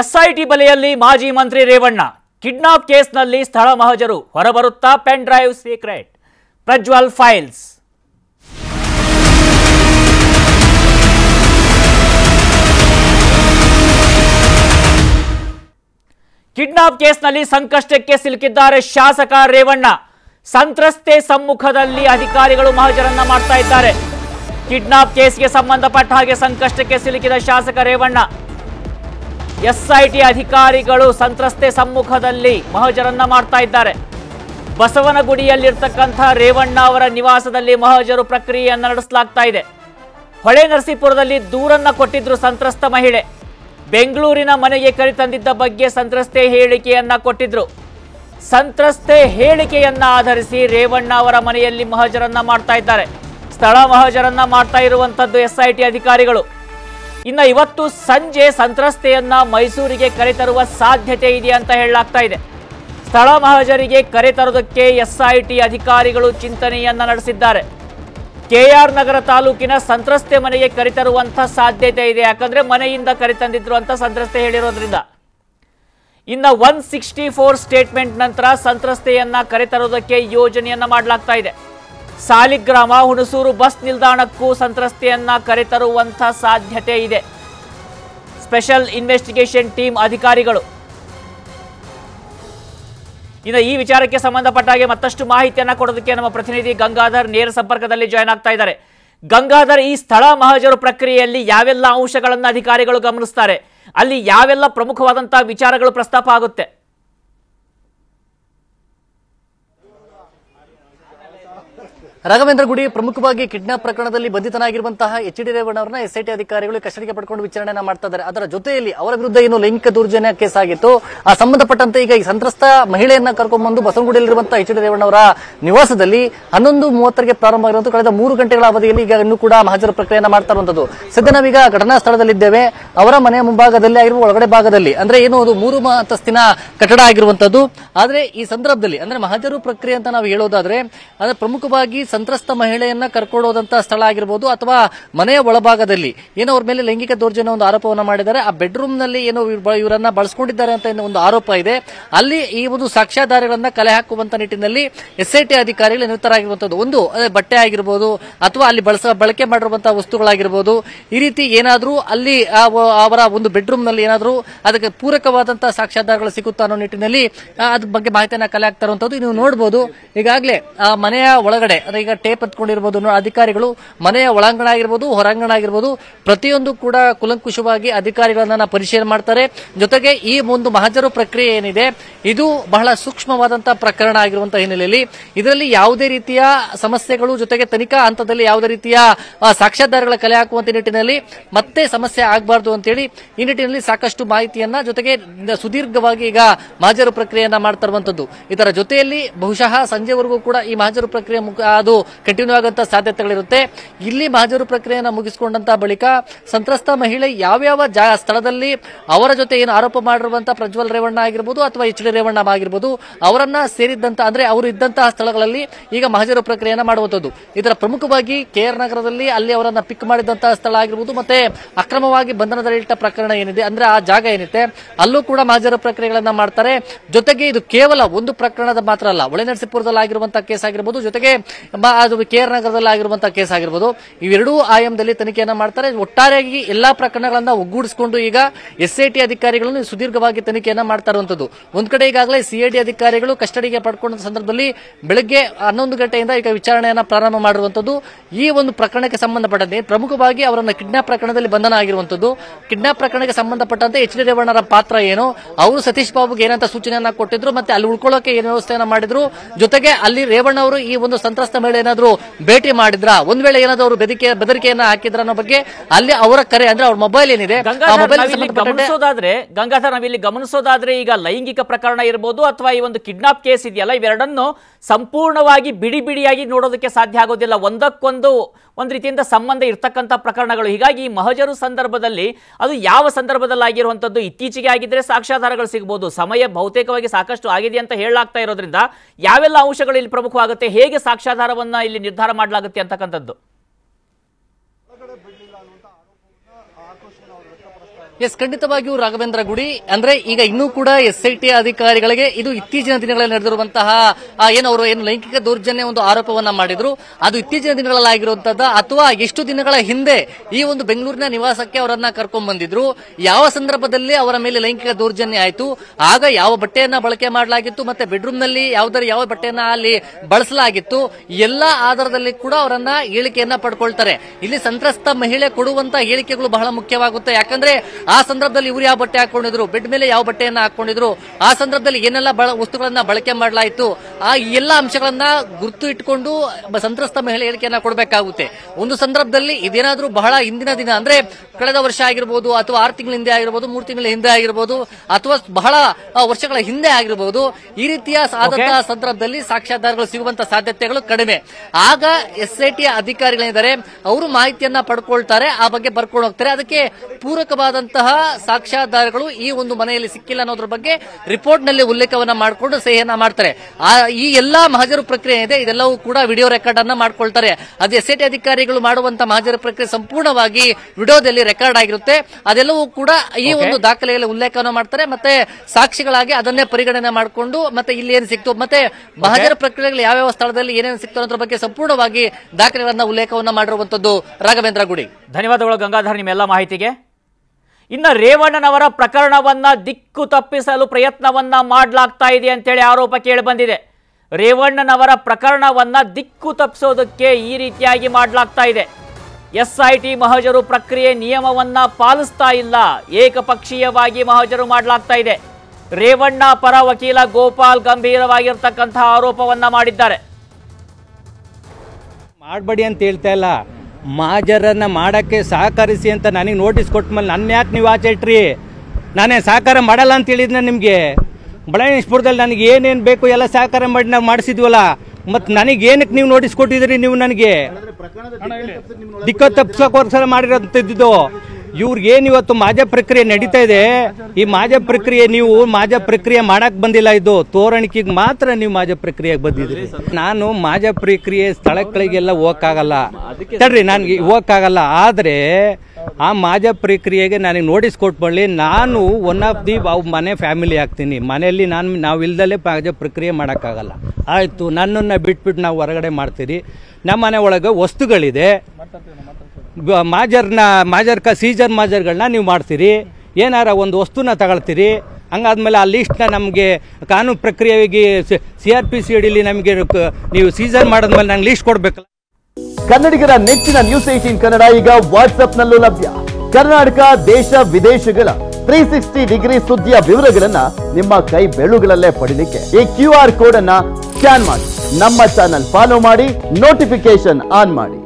SIT ಬಲೆಯಲ್ಲಿ ಮಾಜಿ ಮಂತ್ರಿ Revanna. Kidnap ಕೇಸ್ನಲ್ಲಿ ಸ್ಥಳ ಮಹಜರು. ಹೊರಬರುತ್ತಾ pen drive secret. Prajwal files. Kidnap ಕೇಸ್ನಲ್ಲಿ ಸಂಕಷ್ಟಕ್ಕೆ ಸಿಲುಕಿದ್ದಾರೆ ಶಾಸಕ ರೇವಣ್ಣ. ಸಂತ್ರಸ್ತೆ ಸಮ್ಮುಖದಲ್ಲಿ ಅಧಿಕಾರಿಗಳು ಮಹಜರನ್ನ ಮಾಡ್ತಾ ಇದ್ದಾರೆ. ಕಿಡ್ನಾಪ್ ಕೇಸ್ಗೆ ಸಂಬಂಧಪಟ್ಟ ಹಾಗೆ ಸಂಕಷ್ಟಕ್ಕೆ ಸಿಲುಕಿದ ಶಾಸಕ ರೇವಣ್ಣ. ಎಸ್ಐಟಿ ಅಧಿಕಾರಿಗಳು ಸಂತ್ರಸ್ತೆ ಸಮ್ಮುಖದಲ್ಲಿ ಮಹಜರನ್ನ ಮಾಡ್ತಾ ಇದ್ದಾರೆ. ಬಸವನಗುಡಿಯಲ್ಲಿರ್ತಕ್ಕಂಥ ರೇವಣ್ಣ ಅವರ ನಿವಾಸದಲ್ಲಿ ಮಹಜರು ಪ್ರಕ್ರಿಯೆಯನ್ನು ನಡೆಸಲಾಗ್ತಾ ಇದೆ. ಹೊಳೆ ನರಸೀಪುರದಲ್ಲಿ ದೂರನ್ನ ಕೊಟ್ಟಿದ್ರು ಸಂತ್ರಸ್ತ ಮಹಿಳೆ. ಬೆಂಗಳೂರಿನ ಮನೆಗೆ ಕರೆತಂದಿದ್ದ ಬಗ್ಗೆ ಸಂತ್ರಸ್ತೆ ಹೇಳಿಕೆಯನ್ನ ಕೊಟ್ಟಿದ್ರು. ಸಂತ್ರಸ್ತೆ ಹೇಳಿಕೆಯನ್ನ ಆಧರಿಸಿ ರೇವಣ್ಣ ಅವರ ಮನೆಯಲ್ಲಿ ಮಹಜರನ್ನ ಮಾಡ್ತಾ ಇದ್ದಾರೆ. ಸ್ಥಳ ಮಹಜರನ್ನ ಮಾಡ್ತಾ ಇರುವಂತದ್ದು ಎಸ್ಐಟಿ ಅಧಿಕಾರಿಗಳು. ಇನ್ನ ಇವತ್ತು ಸಂಜೆ ಸಂತ್ರಸ್ತೆಯನ್ನ ಮೈಸೂರಿಗೆ ಕರೆತರುವ ಸಾಧ್ಯತೆ ಇದೆ ಅಂತ ಹೇಳಲಾಗ್ತಾ ಇದೆ. ಸ್ಥಳ ಮಹಜರಿಗೆ ಕರೆತರೋದಕ್ಕೆ ಎಸ್ಐಟಿ ಅಧಿಕಾರಿಗಳು ಚಿಂತನೆಯನ್ನ ನಡೆಸಿದ್ದಾರೆ. ಕೆಆರ್ ನಗರ ತಾಲೂಕಿನ ಸಂತ್ರಸ್ತೆ ಮನೆಗೆ ಕರೆತರುವಂತ ಸಾಧ್ಯತೆ ಇದೆ. ಯಾಕಂದ್ರೆ ಮನೆಯಿಂದ ಕರೆತಂದಿದ್ರು ಅಂತ ಸಂತ್ರಸ್ತೆ ಹೇಳಿರೋದ್ರಿಂದ. ಇನ್ನ ಒನ್ ಸಿಕ್ಸ್ಟಿ ಫೋರ್ ಸ್ಟೇಟ್ಮೆಂಟ್ ನಂತರ ಸಂತ್ರಸ್ತೆಯನ್ನ ಕರೆತರೋದಕ್ಕೆ ಯೋಜನೆಯನ್ನ ಮಾಡಲಾಗ್ತಾ ಇದೆ. ಸಾಲಿಗ್ರಾಮ, ಹುಣಸೂರು ಬಸ್ ನಿಲ್ದಾಣಕ್ಕೂ ಸಂತ್ರಸ್ತೆಯನ್ನ ಕರೆತರುವಂತ ಸಾಧ್ಯತೆ ಇದೆ. ಸ್ಪೆಷಲ್ ಇನ್ವೆಸ್ಟಿಗೇಷನ್ ಟೀಮ್ ಅಧಿಕಾರಿಗಳು. ಇನ್ನು ಈ ವಿಚಾರಕ್ಕೆ ಸಂಬಂಧಪಟ್ಟ ಹಾಗೆ ಮತ್ತಷ್ಟು ಮಾಹಿತಿಯನ್ನ ಕೊಡೋದಕ್ಕೆ ನಮ್ಮ ಪ್ರತಿನಿಧಿ ಗಂಗಾಧರ್ ನೇರ ಸಂಪರ್ಕದಲ್ಲಿ ಜಾಯ್ನ್ ಆಗ್ತಾ ಇದ್ದಾರೆ. ಗಂಗಾಧರ್, ಈ ಸ್ಥಳ ಮಹಾಜರು ಪ್ರಕ್ರಿಯೆಯಲ್ಲಿ ಯಾವೆಲ್ಲ ಅಂಶಗಳನ್ನು ಅಧಿಕಾರಿಗಳು ಗಮನಿಸ್ತಾರೆ? ಅಲ್ಲಿ ಯಾವೆಲ್ಲ ಪ್ರಮುಖವಾದಂತಹ ವಿಚಾರಗಳು ಪ್ರಸ್ತಾಪ ಆಗುತ್ತೆ? ರಾಘವೇಂದ್ರ ಗುಡಿ ಪ್ರಮುಖವಾಗಿ ಕಿಡ್ನಾಪ್ ಪ್ರಕರಣದಲ್ಲಿ ಬಂಧಿತನಾಗಿರುವಂತಹ ಎಚ್ ಡಿ ರೇವಣ್ಣ ಎಸ್ಐಟಿ ಅಧಿಕಾರಿಗಳು ಕಸ್ಟಡಿಗೆ ಪಡ್ಕೊಂಡು ವಿಚಾರಣೆ ಮಾಡ್ತಾ ಇದ್ದಾರೆ. ಅದರ ಜೊತೆಯಲ್ಲಿ ಅವರ ವಿರುದ್ಧ ಏನು ಲೈಂಗಿಕ ದೌರ್ಜನ್ಯ ಕೇಸ್ ಆಗಿತ್ತು ಆ ಸಂಬಂಧಪಟ್ಟಂತೆ ಈಗ ಈ ಸಂತ್ರಸ್ತ ಮಹಿಳೆಯನ್ನ ಕರ್ಕೊಂಡ್ಬಂದು ಬಸವನಗುಡಿಯಲ್ಲಿರುವಂತಹ ಎಚ್ ಡಿ ರೇವಣ್ಣ ಅವರ ನಿವಾಸದಲ್ಲಿ ಹನ್ನೊಂದು ಮೂವತ್ತರಿಗೆ ಪ್ರಾರಂಭ ಆಗಿರುವಂತಹ ಕಳೆದ ಮೂರು ಗಂಟೆಗಳ ಅವಧಿಯಲ್ಲಿ ಈಗ ಇನ್ನೂ ಕೂಡ ಮಹಾಜರು ಪ್ರಕ್ರಿಯೆಯನ್ನು ಮಾಡ್ತಾ ಇರುವಂತದ್ದು. ಸದ್ಯ ನಾವೀಗ ಘಟನಾ ಸ್ಥಳದಲ್ಲಿದ್ದೇವೆ. ಅವರ ಮನೆಯ ಮುಂಭಾಗದಲ್ಲಿ ಆಗಿರುವ ಒಳಗಡೆ ಭಾಗದಲ್ಲಿ, ಅಂದ್ರೆ ಏನು ಅದು ಮೂರು ಮಹತಸ್ತಿನ ಕಟ್ಟಡ ಆಗಿರುವಂತದ್ದು. ಆದ್ರೆ ಈ ಸಂದರ್ಭದಲ್ಲಿ, ಅಂದ್ರೆ ಮಹಾಜರು ಪ್ರಕ್ರಿಯೆ ಅಂತ ನಾವು ಹೇಳೋದಾದ್ರೆ, ಅಂದ್ರೆ ಪ್ರಮುಖವಾಗಿ ಸಂತ್ರಸ್ತ ಮಹಿಳೆಯನ್ನ ಕರ್ಕೊಂಡು ಹೋದಂತಹ ಸ್ಥಳ ಆಗಿರ್ಬೋದು ಅಥವಾ ಮನೆಯ ಒಳಭಾಗದಲ್ಲಿ. ಏನೋ ಅವ್ರ ಮೇಲೆ ಲೈಂಗಿಕ ದೌರ್ಜನ್ಯ ಒಂದು ಆರೋಪವನ್ನ ಮಾಡಿದ್ದಾರೆ. ಆ ಬೆಡ್ರೂಮ್ನಲ್ಲಿ ಏನೋ ಇವರನ್ನ ಬಳಸ್ಕೊಂಡಿದ್ದಾರೆ ಅಂತ ಒಂದು ಆರೋಪ ಇದೆ. ಅಲ್ಲಿ ಈ ಒಂದು ಸಾಕ್ಷ್ಯಾಧಾರಗಳನ್ನ ಕಲೆ ಹಾಕುವಂತ ನಿಟ್ಟಿನಲ್ಲಿ ಎಸ್ಐಟಿ ಅಧಿಕಾರಿಗಳು ನಿರತರಾಗಿರುವಂತದ್ದು ಒಂದು ಬಟ್ಟೆ ಆಗಿರ್ಬೋದು ಅಥವಾ ಅಲ್ಲಿ ಬಳಸ, ಬಳಕೆ ಮಾಡಿರುವಂತಹ ವಸ್ತುಗಳಾಗಿರ್ಬೋದು. ಈ ರೀತಿ ಏನಾದ್ರೂ ಅಲ್ಲಿ ಅವರ ಒಂದು ಬೆಡ್ರೂಮ್ನಲ್ಲಿ ಏನಾದ್ರೂ ಅದಕ್ಕೆ ಪೂರಕವಾದಂತಹ ಸಾಕ್ಷ್ಯಾಧಾರಗಳು ಸಿಗುತ್ತಾ ಅನ್ನೋ ನಿಟ್ಟಿನಲ್ಲಿ ಅದ್ರ ಬಗ್ಗೆ ಮಾಹಿತಿಯನ್ನ ಕಲೆ ಹಾಕ್ತಾ ಇರುವಂತದ್ದು. ನೀವು ನೋಡಬಹುದು ಈಗಾಗಲೇ ಆ ಮನೆಯ ಒಳಗಡೆ ಈಗ ಟೇಪ್ ಹತ್ಕೊಂಡಿರ್ಬೋದು ಅಧಿಕಾರಿಗಳು, ಮನೆಯ ಒಳಾಂಗಣ ಆಗಿರ್ಬೋದು ಹೊರಾಂಗಣ ಆಗಿರ್ಬೋದು ಪ್ರತಿಯೊಂದು ಕೂಡ ಕುಲಂಕುಷವಾಗಿ ಅಧಿಕಾರಿಗಳನ್ನ ಪರಿಶೀಲನೆ ಮಾಡ್ತಾರೆ. ಜೊತೆಗೆ ಈ ಒಂದು ಮಹಜರು ಪ್ರಕ್ರಿಯೆ ಏನಿದೆ, ಇದು ಬಹಳ ಸೂಕ್ಷ್ಮವಾದಂತಹ ಪ್ರಕರಣ ಆಗಿರುವಂತಹ ಹಿನ್ನೆಲೆಯಲ್ಲಿ ಇದರಲ್ಲಿ ಯಾವುದೇ ರೀತಿಯ ಸಮಸ್ಯೆಗಳು ಜೊತೆಗೆ ತನಿಖಾ ಹಂತದಲ್ಲಿ ಯಾವುದೇ ರೀತಿಯ ಸಾಕ್ಷ್ಯಾಧಾರಗಳ ಕಲೆ ಹಾಕುವಂತ ನಿಟ್ಟಿನಲ್ಲಿ ಮತ್ತೆ ಸಮಸ್ಯೆ ಆಗಬಾರದು ಅಂತೇಳಿ ಈ ನಿಟ್ಟಿನಲ್ಲಿ ಸಾಕಷ್ಟು ಮಾಹಿತಿಯನ್ನ ಜೊತೆಗೆ ಸುದೀರ್ಘವಾಗಿ ಈಗ ಮಹಜರು ಪ್ರಕ್ರಿಯೆಯನ್ನ ಮಾಡ್ತಾ ಇರುವಂತದ್ದು. ಇದರ ಜೊತೆಯಲ್ಲಿ ಬಹುಶಃ ಸಂಜೆವರೆಗೂ ಕೂಡ ಈ ಮಹಜರು ಪ್ರಕ್ರಿಯೆ ಮುಗ- ಕಂಟಿನ್ಯೂ ಆಗುವಂತಹ ಸಾಧ್ಯತೆಗಳಿರುತ್ತೆ. ಇಲ್ಲಿ ಮಹಜರು ಪ್ರಕ್ರಿಯೆಯನ್ನು ಮುಗಿಸಿಕೊಂಡಂತ ಬಳಿಕ ಸಂತ್ರಸ್ತ ಮಹಿಳೆ ಯಾವ್ಯಾವ ಜಾ ಸ್ಥಳದಲ್ಲಿ ಅವರ ಜೊತೆ ಏನು ಆರೋಪ ಮಾಡಿರುವಂತಹ ಪ್ರಜ್ವಲ್ ರೇವಣ್ಣ ಆಗಿರ್ಬೋದು ಅಥವಾ ಎಚ್ ಡಿ ರೇವಣ್ಣ ಆಗಿರ್ಬೋದು ಅವರನ್ನ ಸೇರಿದ್ದಂತ ಅಂದ್ರೆ ಅವರು ಇದ್ದಂತಹ ಸ್ಥಳಗಳಲ್ಲಿ ಈಗ ಮಹಜರು ಪ್ರಕ್ರಿಯೆಯನ್ನು ಮಾಡುವಂಥದ್ದು. ಇದರ ಪ್ರಮುಖವಾಗಿ ಕೆಆರ್ ನಗರದಲ್ಲಿ ಅಲ್ಲಿ ಅವರನ್ನ ಪಿಕ್ ಮಾಡಿದಂತಹ ಸ್ಥಳ ಆಗಿರ್ಬೋದು ಮತ್ತೆ ಅಕ್ರಮವಾಗಿ ಬಂಧನದಲ್ಲಿಟ್ಟ ಪ್ರಕರಣ ಏನಿದೆ ಅಂದ್ರೆ ಆ ಜಾಗ ಏನಿದೆ ಅಲ್ಲೂ ಕೂಡ ಮಹಜರು ಪ್ರಕ್ರಿಯೆಗಳನ್ನ ಮಾಡ್ತಾರೆ. ಜೊತೆಗೆ ಇದು ಕೇವಲ ಒಂದು ಪ್ರಕರಣದ ಮಾತ್ರ ಅಲ್ಲ ಒಳನರಸೀಪುರದಲ್ಲಿ ಆಗಿರುವಂತಹ ಕೇಸ್ ಆಗಿರ್ಬೋದು. ಜೊತೆಗೆ ಮ- ಅದು ಕೆಆರ್ ನಗರದಲ್ಲಿ ಆಗಿರುವಂತಹ ಕೇಸ್ ಆಗಿರ್ಬೋದು. ಇವೆರಡೂ ಆಯಾಮದಲ್ಲಿ ತನಿಖೆಯನ್ನ ಮಾಡ್ತಾರೆ. ಒಟ್ಟಾರೆಯಾಗಿ ಎಲ್ಲಾ ಪ್ರಕರಣಗಳನ್ನ ಒಗ್ಗೂಡಿಸಿಕೊಂಡು ಈಗ ಎಸ್ಐಟಿ ಅಧಿಕಾರಿಗಳನ್ನು ಸುದೀರ್ಘವಾಗಿ ತನಿಖೆಯನ್ನ ಮಾಡ್ತಾ ಇರುವಂತದ್ದು. ಒಂದ್ ಕಡೆ ಈಗಾಗಲೇ ಸಿಐಡಿ ಅಧಿಕಾರಿಗಳು ಕಸ್ಟಡಿಗೆ ಪಡ್ಕೊಂಡ ಸಂದರ್ಭದಲ್ಲಿ ಬೆಳಗ್ಗೆ ಹನ್ನೊಂದು ಗಂಟೆಯಿಂದ ಈಗ ವಿಚಾರಣೆಯನ್ನ ಪ್ರಾರಂಭ ಮಾಡಿರುವಂತದ್ದು. ಈ ಒಂದು ಪ್ರಕರಣಕ್ಕೆ ಸಂಬಂಧಪಟ್ಟಂತೆ ಪ್ರಮುಖವಾಗಿ ಅವರನ್ನ ಕಿಡ್ನಾಪ್ ಪ್ರಕರಣದಲ್ಲಿ ಬಂಧನ ಆಗಿರುವಂತದ್ದು. ಕಿಡ್ನಾಪ್ ಪ್ರಕರಣಕ್ಕೆ ಸಂಬಂಧಪಟ್ಟಂತೆ ಎಚ್ ಡಿ ರೇವಣ್ಣರ ಪಾತ್ರ ಏನು? ಅವರು ಸತೀಶ್ ಬಾಬುಗೆ ಏನಂತ ಸೂಚನೆಯನ್ನ ಕೊಟ್ಟಿದ್ರು, ಮತ್ತೆ ಅಲ್ಲಿ ಉಳ್ಕೊಳ್ಳೋಕೆ ಏನು ವ್ಯವಸ್ಥೆಯನ್ನ ಮಾಡಿದ್ರು? ಜೊತೆಗೆ ಅಲ್ಲಿ ರೇವಣ್ಣ ಅವರು ಈ ಒಂದು ಸಂತ್ರಸ್ತ ಮಹಿಳೆ ಏನಾದ್ರು ಭೇಟಿ ಮಾಡಿದ್ರ? ಒಂದ್ ವೇಳೆ ಏನಾದ್ರು ಅವರು ಬೆದರಿಕೆ ಬೆದರಿಕೆಯನ್ನ ಹಾಕಿದ್ರ ಅನ್ನೋ ಬಗ್ಗೆ ಅಲ್ಲಿ ಅವರ ಕರೆ ಅಂದ್ರೆ ಅವ್ರ ಮೊಬೈಲ್ ಏನಿದೆ? ಆ ಮೊಬೈಲ್ ನಾವಿಲ್ಲಿ ಗಮನಿಸೋದಾದ್ರೆ ಗಂಗಾಧರ್ ನಾವಿಲ್ಲಿ ಗಮನಿಸೋದಾದ್ರೆ ಈಗ ಲೈಂಗಿಕ ಪ್ರಕರಣ ಇರ್ಬೋದು ಅಥವಾ ಈ ಒಂದು ಕಿಡ್ನಾಪ್ ಕೇಸ್ ಇದೆಯಲ್ಲ ಇವೆರಡನ್ನು ಸಂಪೂರ್ಣವಾಗಿ ಬಿಡಿ ಬಿಡಿಯಾಗಿ ನೋಡೋದಕ್ಕೆ ಸಾಧ್ಯ ಆಗೋದಿಲ್ಲ. ಒಂದಕ್ಕೊಂದು ಒಂದು ರೀತಿಯಿಂದ ಸಂಬಂಧ ಇರ್ತಕ್ಕಂಥ ಪ್ರಕರಣಗಳು. ಹೀಗಾಗಿ ಈ ಮಹಜರು ಸಂದರ್ಭದಲ್ಲಿ ಅದು ಯಾವ ಸಂದರ್ಭದಲ್ಲಾಗಿರುವಂಥದ್ದು ಇತ್ತೀಚೆಗೆ ಆಗಿದ್ದರೆ ಸಾಕ್ಷ್ಯಾಧಾರಗಳು ಸಿಗ್ಬೋದು. ಸಮಯ ಬಹುತೇಕವಾಗಿ ಸಾಕಷ್ಟು ಆಗಿದೆ ಅಂತ ಹೇಳಲಾಗ್ತಾ ಇರೋದ್ರಿಂದ ಯಾವೆಲ್ಲ ಅಂಶಗಳು ಇಲ್ಲಿ ಪ್ರಮುಖವಾಗುತ್ತೆ? ಹೇಗೆ ಸಾಕ್ಷ್ಯಾಧಾರವನ್ನು ಇಲ್ಲಿ ನಿರ್ಧಾರ ಮಾಡಲಾಗುತ್ತೆ ಅಂತಕ್ಕಂಥದ್ದು ಒಳಗಡೆ ಬಿಡಲಿಲ್ಲ ಅನ್ನುವಂಥ ಆರೋಪವನ್ನು ಆಕ್ರೋಶವನ್ನು ಅವರು ವ್ಯಕ್ತಪಡಿಸ್ತಾ ಎಸ್, ಖಂಡಿತವಾಗಿಯೂ ರಾಘವೇಂದ್ರ ಗುಡಿ. ಅಂದ್ರೆ ಈಗ ಇನ್ನೂ ಕೂಡ ಎಸ್ ಐ ಟಿ ಅಧಿಕಾರಿಗಳಿಗೆ ಇದು ಇತ್ತೀಚಿನ ದಿನಗಳಲ್ಲಿ ನಡೆದಿರುವಂತಹ ಏನು ಅವರು ಏನು ಲೈಂಗಿಕ ದೌರ್ಜನ್ಯ ಒಂದು ಆರೋಪವನ್ನ ಮಾಡಿದ್ರು. ಅದು ಇತ್ತೀಚಿನ ದಿನಗಳಲ್ಲಿ ಆಗಿರುವಂತದ್ದು ಅಥವಾ ಎಷ್ಟು ದಿನಗಳ ಹಿಂದೆ ಈ ಒಂದು ಬೆಂಗಳೂರಿನ ನಿವಾಸಕ್ಕೆ ಅವರನ್ನ ಕರ್ಕೊಂಡ್ ಬಂದಿದ್ರು ಯಾವ ಸಂದರ್ಭದಲ್ಲಿ ಅವರ ಮೇಲೆ ಲೈಂಗಿಕ ದೌರ್ಜನ್ಯ ಆಯಿತು. ಆಗ ಯಾವ ಬಟ್ಟೆಯನ್ನ ಬಳಕೆ ಮಾಡಲಾಗಿತ್ತು, ಮತ್ತೆ ಬೆಡ್ರೂಮ್ನಲ್ಲಿ ಯಾವ ಬಟ್ಟೆಯನ್ನ ಅಲ್ಲಿ ಬಳಸಲಾಗಿತ್ತು. ಎಲ್ಲಾ ಆಧಾರದಲ್ಲಿ ಕೂಡ ಅವರನ್ನ ಹೇಳಿಕೆಯನ್ನ ಪಡ್ಕೊಳ್ತಾರೆ. ಇಲ್ಲಿ ಸಂತ್ರಸ್ತ ಮಹಿಳೆ ಕೊಡುವಂತ ಹೇಳಿಕೆಗಳು ಬಹಳ ಮುಖ್ಯವಾಗುತ್ತೆ. ಯಾಕಂದ್ರೆ ಆ ಸಂದರ್ಭದಲ್ಲಿ ಇವರು ಯಾವ ಬಟ್ಟೆ ಹಾಕೊಂಡಿದ್ರು? ಬೆಡ್ ಮೇಲೆ ಯಾವ ಬಟ್ಟೆಯನ್ನ ಹಾಕೊಂಡಿದ್ರು? ಆ ಸಂದರ್ಭದಲ್ಲಿ ಏನೆಲ್ಲ ವಸ್ತುಗಳನ್ನ ಬಳಕೆ ಮಾಡಲಾಯಿತು? ಆ ಎಲ್ಲ ಅಂಶಗಳನ್ನ ಗುರುತು ಇಟ್ಕೊಂಡು ಸಂತ್ರಸ್ತ ಮಹಿಳೆ ಹೇಳಿಕೆಯನ್ನ ಕೊಡಬೇಕಾಗುತ್ತೆ. ಒಂದು ಸಂದರ್ಭದಲ್ಲಿ ಇದೇನಾದ್ರೂ ಬಹಳ ಹಿಂದಿನ ದಿನ ಅಂದ್ರೆ ಕಳೆದ ವರ್ಷ ಆಗಿರ್ಬೋದು ಅಥವಾ ಆರು ತಿಂಗಳ ಹಿಂದೆ ಆಗಿರ್ಬೋದು ಮೂರು ತಿಂಗಳ ಹಿಂದೆ ಆಗಿರ್ಬೋದು ಅಥವಾ ಬಹಳ ವರ್ಷಗಳ ಹಿಂದೆ ಆಗಿರ್ಬೋದು ಈ ರೀತಿಯ ಆದಂತಹ ಸಂದರ್ಭದಲ್ಲಿ ಸಾಕ್ಷ್ಯಾಧಾರಗಳು ಸಿಗುವಂತ ಸಾಧ್ಯತೆಗಳು ಕಡಿಮೆ. ಆಗ ಎಸ್ ಐ ಟಿ ಅಧಿಕಾರಿಗಳಿದ್ದಾರೆ. ಅವರು ಮಾಹಿತಿಯನ್ನ ಪಡ್ಕೊಳ್ತಾರೆ ಆ ಬಗ್ಗೆ ಬರ್ಕೊಂಡು ಹೋಗ್ತಾರೆ. ಅದಕ್ಕೆ ಪೂರಕವಾದಂತಹ ಸಾಕ್ಷ್ಯಾಧಾರಗಳು ಈ ಒಂದು ಮನೆಯಲ್ಲಿ ಸಿಕ್ಕಿಲ್ಲ ಅನ್ನೋದ್ರ ಬಗ್ಗೆ ರಿಪೋರ್ಟ್ನಲ್ಲಿ ಉಲ್ಲೇಖವನ್ನ ಮಾಡಿಕೊಂಡು ಸಹಿಯನ್ನ ಮಾಡ್ತಾರೆ. ಆ ಈ ಎಲ್ಲಾ ಮಹಜರು ಪ್ರಕ್ರಿಯೆ ಇದೆ ಇದೆಲ್ಲವೂ ಕೂಡ ವಿಡಿಯೋ ರೆಕಾರ್ಡ್ ಅನ್ನ ಮಾಡ್ಕೊಳ್ತಾರೆ. ಅದು ಎಸ್ ಅಧಿಕಾರಿಗಳು ಮಾಡುವಂತ ಮಹಜರ ಪ್ರಕ್ರಿಯೆ ಸಂಪೂರ್ಣವಾಗಿ ವಿಡಿಯೋದಲ್ಲಿ ರೆಕಾರ್ಡ್ ಆಗಿರುತ್ತೆ. ಅದೆಲ್ಲವೂ ಕೂಡ ಈ ಒಂದು ದಾಖಲೆಯಲ್ಲಿ ಉಲ್ಲೇಖವನ್ನು ಮಾಡ್ತಾರೆ. ಮತ್ತೆ ಸಾಕ್ಷಿಗಳಾಗಿ ಅದನ್ನೇ ಪರಿಗಣನೆ ಮಾಡಿಕೊಂಡು ಮತ್ತೆ ಇಲ್ಲಿ ಏನ್ ಸಿಕ್ತು ಮತ್ತೆ ಮಹಜರ ಪ್ರಕ್ರಿಯೆಗಳು ಯಾವ್ಯಾವ ಸ್ಥಳದಲ್ಲಿ ಏನೇನು ಸಿಕ್ತು ಅನ್ನೋದ್ರ ಬಗ್ಗೆ ಸಂಪೂರ್ಣವಾಗಿ ದಾಖಲೆಗಳನ್ನ ಉಲ್ಲೇಖವನ್ನ ಮಾಡಿರುವಂತದ್ದು ರಾಘವೇಂದ್ರ ಗುಡಿ. ಧನ್ಯವಾದಗಳು ಗಂಗಾಧರ್ ನಿಮ್ಮೆಲ್ಲ ಮಾಹಿತಿಗೆ. ಇನ್ನು ರೇವಣ್ಣನವರ ಪ್ರಕರಣವನ್ನು ದಿಕ್ಕು ತಪ್ಪಿಸಲು ಪ್ರಯತ್ನವನ್ನು ಮಾಡಲಾಗ್ತಾ ಇದೆ ಅಂತೇಳಿ ಆರೋಪ ಕೇಳಿಬಂದಿದೆ ರೇವಣ್ಣನವರ ಪ್ರಕರಣವನ್ನು ದಿಕ್ಕು ತಪ್ಪಿಸೋದಕ್ಕೆ ಈ ರೀತಿಯಾಗಿ ಮಾಡಲಾಗ್ತಾ ಇದೆ. ಎಸ್ ಐ ಟಿ ಮಹಜರು ಪ್ರಕ್ರಿಯೆ ನಿಯಮವನ್ನು ಪಾಲಿಸ್ತಾ ಇಲ್ಲ. ಏಕಪಕ್ಷೀಯವಾಗಿ ಮಹಜರು ಮಾಡಲಾಗ್ತಾ ಇದೆ. ರೇವಣ್ಣ ಪರ ವಕೀಲ ಗೋಪಾಲ್ ಗಂಭೀರವಾಗಿರ್ತಕ್ಕಂತಹ ಆರೋಪವನ್ನ ಮಾಡಿದ್ದಾರೆ. ಮಾಡಬೇಡಿ ಅಂತ ಹೇಳ್ತಾ ಇಲ್ಲ. ಮಹಾಜರನ್ನ ಮಾಡೋಕ್ಕೆ ಸಹಕರಿಸಿ ಅಂತ ನನಗೆ ನೋಟಿಸ್ ಕೊಟ್ಟ ಮೇಲೆ ನನ್ನ ಯಾಕೆ ನೀವು ಆಚೆ ಇಟ್ರಿ? ನಾನೇ ಸಹಕಾರ ಮಾಡಲ್ಲ ಅಂತ ಹೇಳಿದ್ನ ನಿಮಗೆ? ಬಳ್ಳಾರಿಪುರದಲ್ಲಿ ನನಗೆ ಏನೇನು ಬೇಕು ಎಲ್ಲ ಸಹಕಾರ ಮಾಡಿ ನಾವು ಮಾಡಿಸಿದ್ವಲ್ಲ ಮತ್ತು ನನಗೆ ಏನಕ್ಕೆ ನೀವು ನೋಟಿಸ್ ಕೊಟ್ಟಿದ್ರಿ ನೀವು ನನಗೆ? ದಿಕ್ಕ ತಪ್ಪಿಸೋಕೋಸ್ಕರ ಮಾಡಿರೋಂಥದ್ದು. ಇವ್ರಿಗೆ ಏನು ಇವತ್ತು ಮಾಜ ಪ್ರಕ್ರಿಯೆ ನಡೀತಾ ಇದೆ? ಈ ಮಾಜ ಪ್ರಕ್ರಿಯೆ ನೀವು ಮಾಜ ಪ್ರಕ್ರಿಯೆ ಮಾಡಕ್ ಬಂದಿಲ್ಲ ಇದು. ತೋರಣಿಕೆಗೆ ಮಾತ್ರ ನೀವು ಮಾಜ ಪ್ರಕ್ರಿಯೆಗೆ ಬಂದಿದ್ರಿ ನಾನು ಮಾಜ ಪ್ರಕ್ರಿಯೆ ಸ್ಥಳಗಳಿಗೆಲ್ಲ ಹೋಗಕ್ಕಾಗಲ್ಲ. ತಡ್ರಿ, ನನಗೆ ಹೋಗಕ್ಕಾಗಲ್ಲ. ಆದರೆ ಆ ಮಾಜ ಪ್ರಕ್ರಿಯೆಗೆ ನನಗೆ ನೋಟಿಸ್ ಕೊಟ್ಬಳ್ಳಿ ನಾನು ಒನ್ ಆಫ್ ದಿ ಮನೆ ಫ್ಯಾಮಿಲಿ ಆಗ್ತೀನಿ. ಮನೆಯಲ್ಲಿ ನಾನು, ನಾವು ಇಲ್ದಲೇ ಮಾಜ ಪ್ರಕ್ರಿಯೆ ಮಾಡೋಕ್ಕಾಗಲ್ಲ. ಆಯಿತು, ನನ್ನನ್ನು ಬಿಟ್ಬಿಟ್ಟು ನಾವು ಹೊರಗಡೆ ಮಾಡ್ತೀರಿ. ನಮ್ಮ ಮನೆ ಒಳಗೆ ವಸ್ತುಗಳಿದೆ. ಮಾಜರ್ನ ಮಾಜರ್ಕ ಸೀಜರ್ ಮಾಜರ್ಗಳನ್ನ ನೀವು ಮಾಡ್ತೀರಿ. ಏನಾರ ಒಂದು ವಸ್ತುನ ತಗೊಳ್ತೀರಿ. ಹಂಗಾದ್ಮೇಲೆ ಆ ಲಿಸ್ಟ್ನ ನಮಗೆ ಕಾನೂನು ಪ್ರಕ್ರಿಯೆಗೆ ಸಿ ಆರ್ ಪಿ ಸಿ ಅಡಿಲಿ ನಮಗೆ ನೀವು ಸೀಸರ್ ಮಾಡಿದ್ಮೇಲೆ ನಂಗೆ ಲಿಸ್ಟ್ ಕೊಡ್ಬೇಕಲ್ಲ ಕನ್ನಡಿಗರ ನೆಚ್ಚಿನ ನ್ಯೂಸ್ ಏಟೀನ್ ಕನ್ನಡ ಈಗ ವಾಟ್ಸ್ಆಪ್ನಲ್ಲೂ ಲಭ್ಯ. ಕರ್ನಾಟಕ, ದೇಶ, ವಿದೇಶಗಳ ತ್ರೀ ಸಿಕ್ಸ್ಟಿ ಡಿಗ್ರಿ ಸುದ್ದಿಯ ವಿವರಗಳನ್ನ ನಿಮ್ಮ ಕೈ ಬೆಳುಗಳಲ್ಲೇ ಪಡಿಲಿಕ್ಕೆ ಈ ಕ್ಯೂ ಆರ್ ಕೋಡ್ ಅನ್ನ ಸ್ಕ್ಯಾನ್ ಮಾಡಿ. ನಮ್ಮ ಚಾನಲ್ ಫಾಲೋ ಮಾಡಿ ನೋಟಿಫಿಕೇಶನ್ ಆನ್ ಮಾಡಿ.